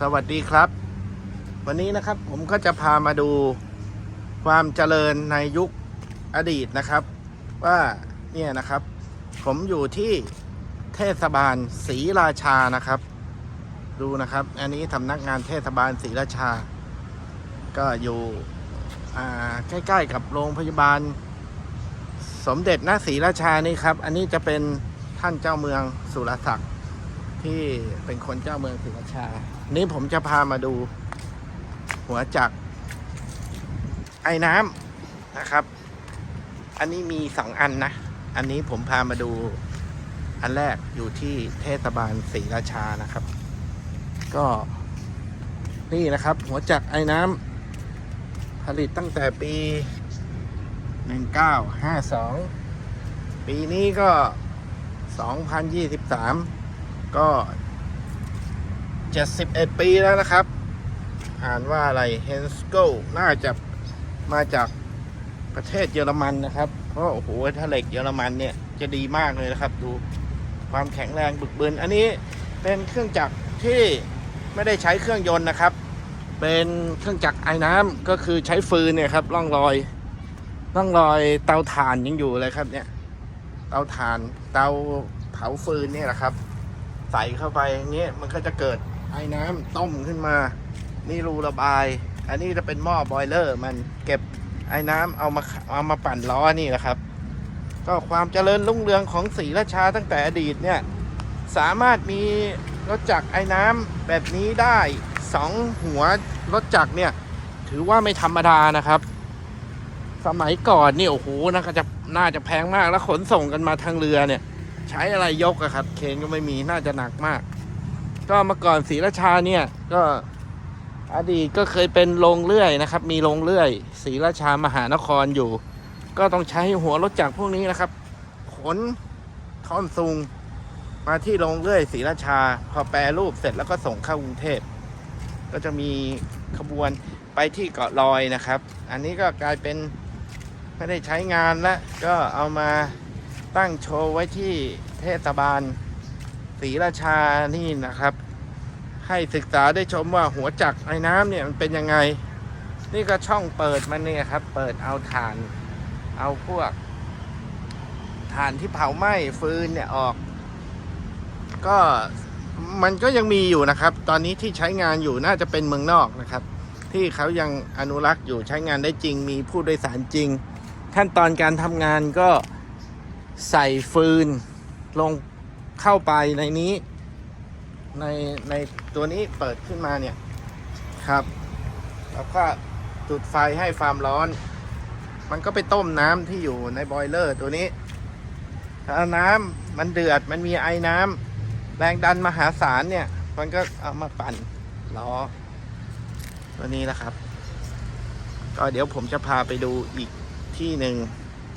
สวัสดีครับ วันนี้นะครับผมก็จะพามาดูความเจริญในยุคอดีตนะครับ ว่าเนี่ยนะครับ ผมอยู่ที่เทศบาลศรีราชานะครับ ดูนะครับ อันนี้สำนักงานเทศบาลศรีราชา ก็อยู่ใกล้ๆกับโรงพยาบาล สมเด็จนาศรีราชานี่ครับ อันนี้จะเป็นท่านเจ้าเมืองสุรศักดิ์ที่เป็นคนเจ้าเมืองศรีราชา นี่ผมจะพามาดู หัวจักรไอ้น้ำนะครับ อันนี้มีสองอันนะ อันนี้ผมพามาดูอันแรกอยู่ที่เทศบาลศรีราชานะครับ ก็นี่นะครับ หัวจักรไอ้น้ำผลิตตั้งแต่ปี 1952 ปีนี้ก็ 2023 ก็ 71 ปีแล้วนะครับ อ่านว่าอะไร h e n s k o น่าจะมาจากประเทศเยอรมันนะครับ เพราะโอ้โหถ้าเหล็กเยอรมันเนี่ยจะดีมากเลยนะครับ ดูความแข็งแรงบึกบึน อันนี้เป็นเครื่องจักรที่ไม่ได้ใช้เครื่องยนต์นะครับ เป็นเครื่องจักรไอ้น้ำก็คือใช้ฟืนเนี่ยครับร่องรอยร่องรอยเตาถ่านยังอยู่เลยครับเนี่ยเตาถ่านเตาเผาฟืนเนี่ยแหละครับ ใส่เข้าไปอย่างเงี้ยมันก็จะเกิด ไอ้น้ำต้มขึ้นมา นี่รูระบาย อันนี้จะเป็นหม้อบอยเลอร์ มันเก็บไอ้น้ำเอามาเอามาปั่นล้อนี่แหละครับ ก็ความเจริญรุ่งเรืองของศรีราชาตั้งแต่อดีตเนี่ย สามารถมีรถจักรไอ้น้ำแบบนี้ได้สองหัวรถจักรเนี่ย ถือว่าไม่ธรรมดานะครับ สมัยก่อนนี่โอ้โหน่าจะน่าจะแพงมากแล้วขนส่งกันมาทางเรือเนี่ย ใช้อะไรยกอะครับ เคนก็ไม่มีน่าจะหนักมาก ก็เมื่อก่อนศรีราชาเนี่ยก็อดีตก็เคยเป็นโรงเลื่อยนะครับ มีโรงเลื่อยศรีราชามหานครอยู่ ก็ต้องใช้หัวรถจักรพวกนี้นะครับ ขนท่อนซุงมาที่โรงเลื่อยศรีราชา พอแปรรูปเสร็จแล้วก็ส่งเข้ากรุงเทพก็จะมีขบวนไปที่เกาะลอยนะครับ อันนี้ก็กลายเป็นไม่ได้ใช้งานแล้วก็เอามาตั้งโชว์ไว้ที่เทศบาล ศรีราชานี่นะครับ ให้ศึกษาได้ชมว่าหัวจักรไอ้น้ำเนี่ยมันเป็นยังไง นี่ก็ช่องเปิดมันเนี่ยครับ เปิดเอาถ่าน เอาพวกถ่านที่เผาไหม้ฟืนเนี่ยออก ก็มันก็ยังมีอยู่นะครับ ตอนนี้ที่ใช้งานอยู่น่าจะเป็นเมืองนอกนะครับ ที่เขายังอนุรักษ์อยู่ใช้งานได้จริง มีผู้โดยสารจริง ขั้นตอนการทำงานก็ใส่ฟืนลง เข้าไปในนี้ ในในตัวนี้เปิดขึ้นมาเนี่ยครับแล้วก็จุดไฟให้ความร้อน มันก็ไปต้มน้ำที่อยู่ในบอยเลอร์ตัวนี้ ถ้าน้ำมันเดือดมันมีไอ้น้ำแรงดันมหาศาลเนี่ย มันก็เอามาปั่นล้อตัวนี้นะครับ ก็เดี๋ยวผมจะพาไปดูอีกที่หนึ่ง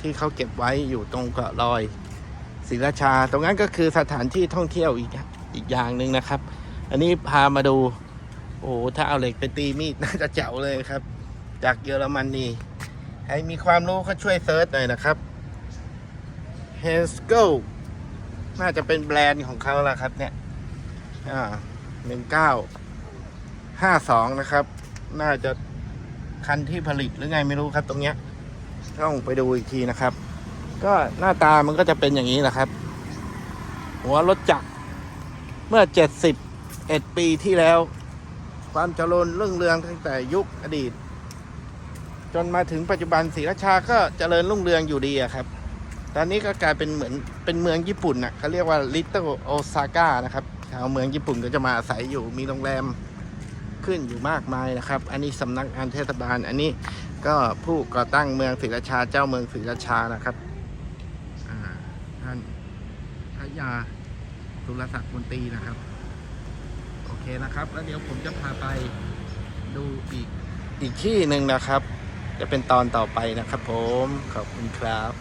ที่เขาเก็บไว้อยู่ตรงเกาะลอย ศรีราชา ตรงนั้นก็คือสถานที่ท่องเที่ยวอีกอีกอย่างหนึ่งนะครับ อันนี้พามาดู โอ้โหถ้าเอาเหล็กไปตีมีดน่าจะเจ๋วเลยครับ จากเยอรมนนีใครมีความรู้ก็ช่วยเซิร์ชหน่อยนะครับ h e n s k o น่าจะเป็นแบรนด์ของเขาล้วครับ เนี่ยอ่าหนึ่งเก้าห้าสองนะครับ น่าจะคันที่ผลิตหรือไงไม่รู้ครับตรงเนี้ยต้องไปดูอีกทีนะครับ ก็หน้าตามันก็จะเป็นอย่างนี้แหละครับ หัวรถจักรเมื่อเจ็ดสิบเอ็ดปีที่แล้ว ความเจริญเรื่องเรืองตั้งแต่ยุคอดีต จนมาถึงปัจจุบันศรีราชาก็เจริญรุ่งเรืองอยู่ดีครับ ตอนนี้ก็กลายเป็นเหมือนเป็นเมืองญี่ปุ่นน่ะเขาเรียกว่า Little Osaka นะครับชาวเมืองญี่ปุ่นก็จะมาอาศัยอยู่มีโรงแรมขึ้นอยู่มากมายนะครับ อันนี้สำนักงานเทศบาล อันนี้ก็ผู้ก่อตั้งเมืองศรีราชาเจ้าเมืองศรีราชานะครับ พระยาสุรศักดิ์มนตรีนะครับ โอเคนะครับ แล้วเดี๋ยวผมจะพาไปดูอีกอีกที่หนึ่งนะครับ จะเป็นตอนต่อไปนะครับผม ขอบคุณครับ